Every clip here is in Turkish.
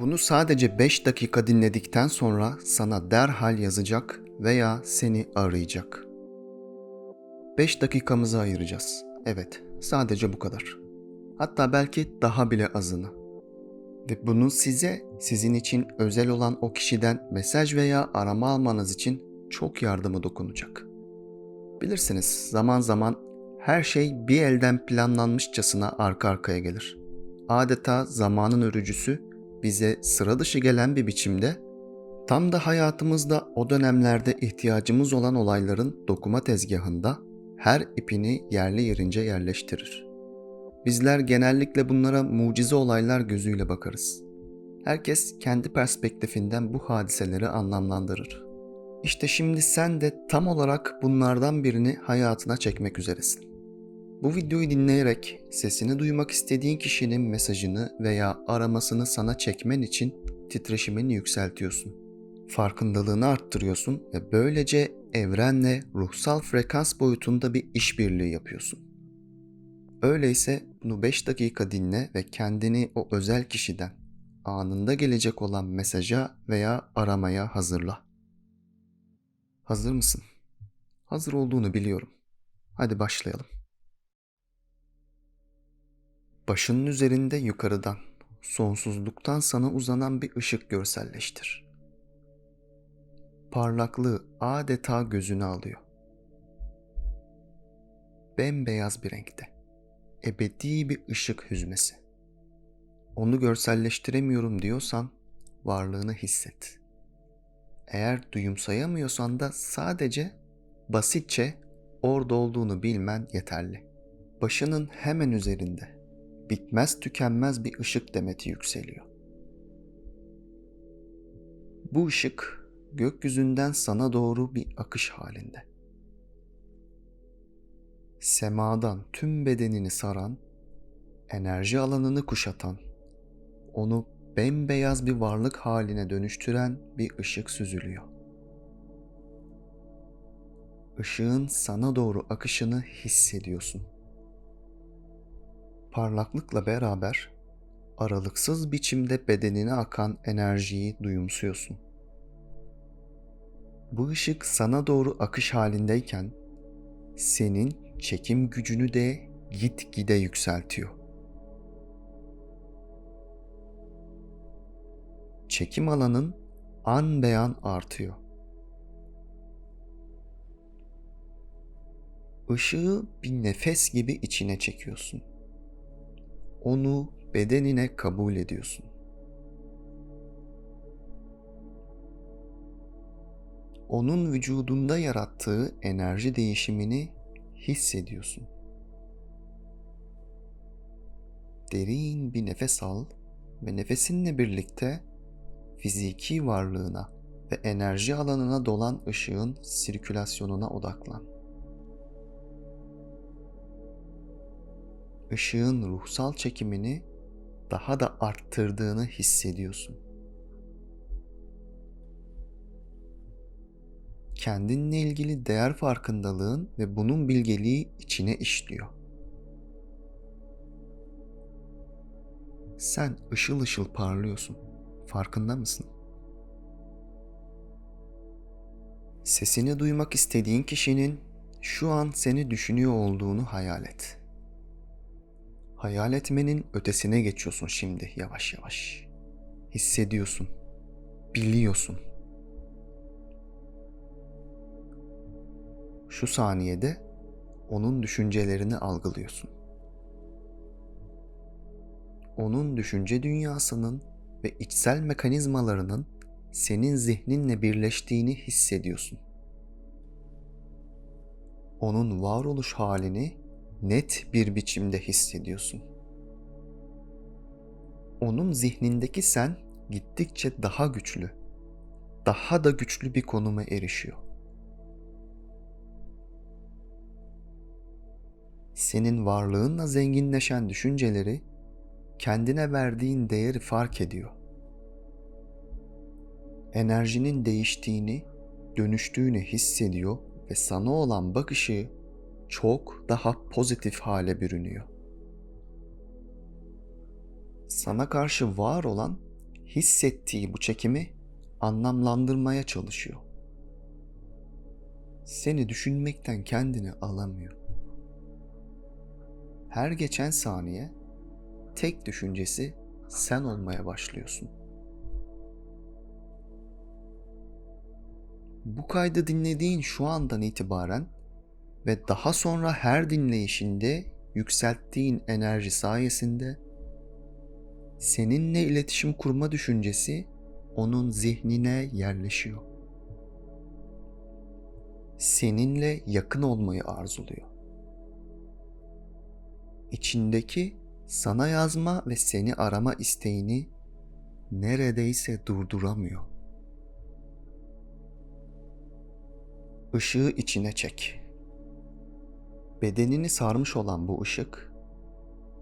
Bunu sadece 5 dakika dinledikten sonra sana derhal yazacak veya seni arayacak. 5 dakikamızı ayıracağız. Evet, sadece bu kadar. Hatta belki daha bile azını. Ve bunu size, sizin için özel olan o kişiden mesaj veya arama almanız için çok yardımı dokunacak. Bilirsiniz zaman zaman her şey bir elden planlanmışçasına arka arkaya gelir. Adeta zamanın örücüsü bize sıra dışı gelen bir biçimde tam da hayatımızda o dönemlerde ihtiyacımız olan olayların dokuma tezgahında her ipini yerli yerince yerleştirir. Bizler genellikle bunlara mucize olaylar gözüyle bakarız. Herkes kendi perspektifinden bu hadiseleri anlamlandırır. İşte şimdi sen de tam olarak bunlardan birini hayatına çekmek üzeresin. Bu videoyu dinleyerek sesini duymak istediğin kişinin mesajını veya aramasını sana çekmen için titreşimini yükseltiyorsun. Farkındalığını arttırıyorsun ve böylece evrenle ruhsal frekans boyutunda bir işbirliği yapıyorsun. Öyleyse bunu 5 dakika dinle ve kendini o özel kişiden anında gelecek olan mesaja veya aramaya hazırla. Hazır mısın? Hazır olduğunu biliyorum. Hadi başlayalım. Başının üzerinde yukarıdan, sonsuzluktan sana uzanan bir ışık görselleştir. Parlaklığı adeta gözünü alıyor. Bembeyaz bir renkte. Ebedi bir ışık hüzmesi. Onu görselleştiremiyorum diyorsan varlığını hisset. Eğer duyumsayamıyorsan da sadece basitçe orada olduğunu bilmen yeterli. Başının hemen üzerinde bitmez tükenmez bir ışık demeti yükseliyor. Bu ışık gökyüzünden sana doğru bir akış halinde. Semadan tüm bedenini saran, enerji alanını kuşatan, onu bembeyaz bir varlık haline dönüştüren bir ışık süzülüyor. Işığın sana doğru akışını hissediyorsun parlaklıkla beraber aralıksız biçimde bedenine akan enerjiyi duyumsuyorsun. Bu ışık sana doğru akış halindeyken senin çekim gücünü de gitgide yükseltiyor. Çekim alanın an beyan artıyor. Işığı bir nefes gibi içine çekiyorsun onu bedenine kabul ediyorsun. Onun vücudunda yarattığı enerji değişimini hissediyorsun. Derin bir nefes al ve nefesinle birlikte fiziki varlığına ve enerji alanına dolan ışığın sirkülasyonuna odaklan. Işığın ruhsal çekimini daha da arttırdığını hissediyorsun. Kendinle ilgili değer farkındalığın ve bunun bilgeliği içine işliyor. Sen ışıl ışıl parlıyorsun. Farkında mısın? Sesini duymak istediğin kişinin şu an seni düşünüyor olduğunu hayal et. Hayal etmenin ötesine geçiyorsun şimdi yavaş yavaş. Hissediyorsun. Biliyorsun. Şu saniyede onun düşüncelerini algılıyorsun. Onun düşünce dünyasının ve içsel mekanizmalarının senin zihninle birleştiğini hissediyorsun. Onun varoluş halini net bir biçimde hissediyorsun. Onun zihnindeki sen gittikçe daha güçlü, daha da güçlü bir konuma erişiyor. Senin varlığınla zenginleşen düşünceleri kendine verdiğin değeri fark ediyor. Enerjinin değiştiğini, dönüştüğünü hissediyor ve sana olan bakışı çok daha pozitif hale bürünüyor. Sana karşı var olan hissettiği bu çekimi anlamlandırmaya çalışıyor. Seni düşünmekten kendini alamıyor. Her geçen saniye tek düşüncesi sen olmaya başlıyorsun. Bu kaydı dinlediğin şu andan itibaren ve daha sonra her dinleyişinde yükselttiğin enerji sayesinde seninle iletişim kurma düşüncesi onun zihnine yerleşiyor. Seninle yakın olmayı arzuluyor. İçindeki sana yazma ve seni arama isteğini neredeyse durduramıyor. Işığı içine çek. Bedenini sarmış olan bu ışık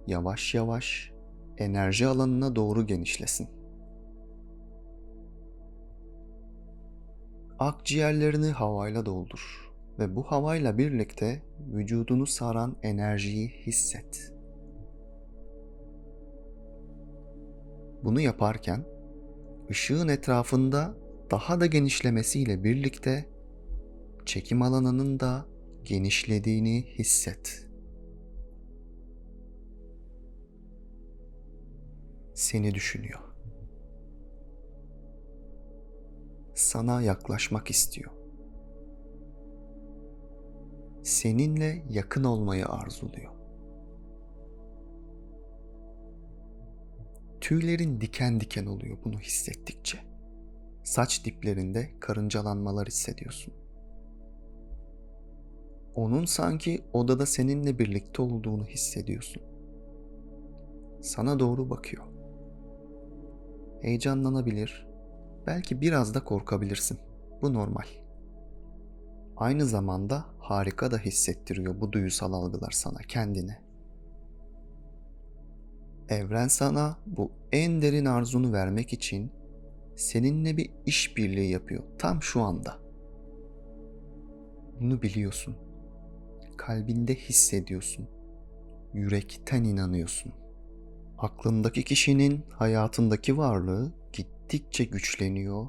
yavaş yavaş enerji alanına doğru genişlesin. Akciğerlerini havayla doldur ve bu havayla birlikte vücudunu saran enerjiyi hisset. Bunu yaparken ışığın etrafında daha da genişlemesiyle birlikte çekim alanının da genişlediğini hisset. Seni düşünüyor. Sana yaklaşmak istiyor. Seninle yakın olmayı arzuluyor. Tüylerin diken diken oluyor bunu hissettikçe. Saç diplerinde karıncalanmalar hissediyorsun. Onun sanki odada seninle birlikte olduğunu hissediyorsun. Sana doğru bakıyor. Heyecanlanabilir, belki biraz da korkabilirsin. Bu normal. Aynı zamanda harika da hissettiriyor bu duysal algılar sana kendine. Evren sana bu en derin arzunu vermek için seninle bir işbirliği yapıyor tam şu anda. Bunu biliyorsun. Kalbinde hissediyorsun. Yürekten inanıyorsun. Aklındaki kişinin hayatındaki varlığı gittikçe güçleniyor,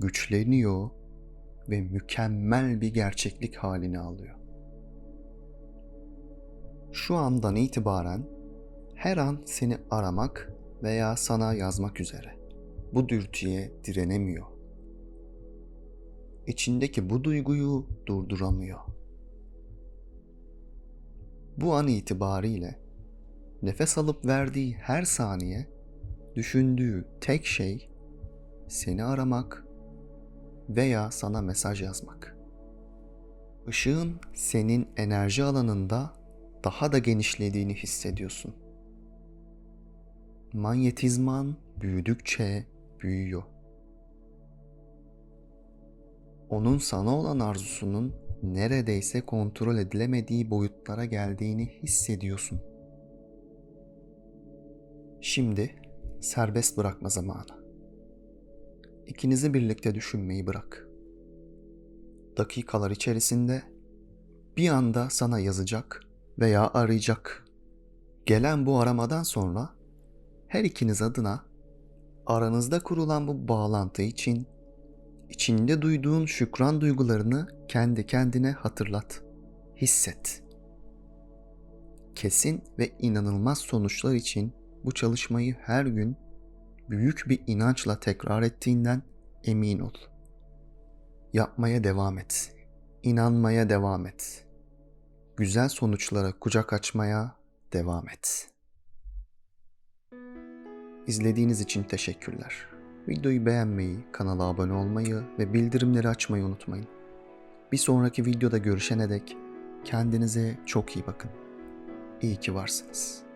güçleniyor ve mükemmel bir gerçeklik halini alıyor. Şu andan itibaren her an seni aramak veya sana yazmak üzere. Bu dürtüye direnemiyor. İçindeki bu duyguyu durduramıyor. Bu an itibariyle nefes alıp verdiği her saniye düşündüğü tek şey seni aramak veya sana mesaj yazmak. Işığın senin enerji alanında daha da genişlediğini hissediyorsun. Manyetizman büyüdükçe büyüyor. Onun sana olan arzusunun neredeyse kontrol edilemediği boyutlara geldiğini hissediyorsun. Şimdi serbest bırakma zamanı. İkinizi birlikte düşünmeyi bırak. Dakikalar içerisinde bir anda sana yazacak veya arayacak. Gelen bu aramadan sonra her ikiniz adına aranızda kurulan bu bağlantı için içinde duyduğun şükran duygularını kendi kendine hatırlat, hisset. Kesin ve inanılmaz sonuçlar için bu çalışmayı her gün büyük bir inançla tekrar ettiğinden emin ol. Yapmaya devam et. İnanmaya devam et. Güzel sonuçlara kucak açmaya devam et. İzlediğiniz için teşekkürler. Videoyu beğenmeyi, kanala abone olmayı ve bildirimleri açmayı unutmayın. Bir sonraki videoda görüşene dek kendinize çok iyi bakın. İyi ki varsınız.